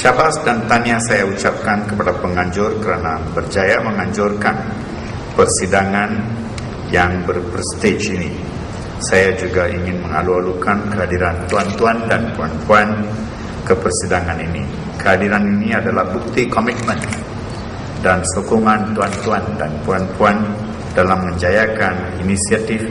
Syabas dan tanya saya ucapkan kepada penganjur kerana berjaya menganjurkan persidangan yang berprestij ini. Saya juga ingin mengalu-alukan kehadiran tuan-tuan dan puan-puan ke persidangan ini. Kehadiran ini adalah bukti komitmen dan sokongan tuan-tuan dan puan-puan dalam menjayakan inisiatif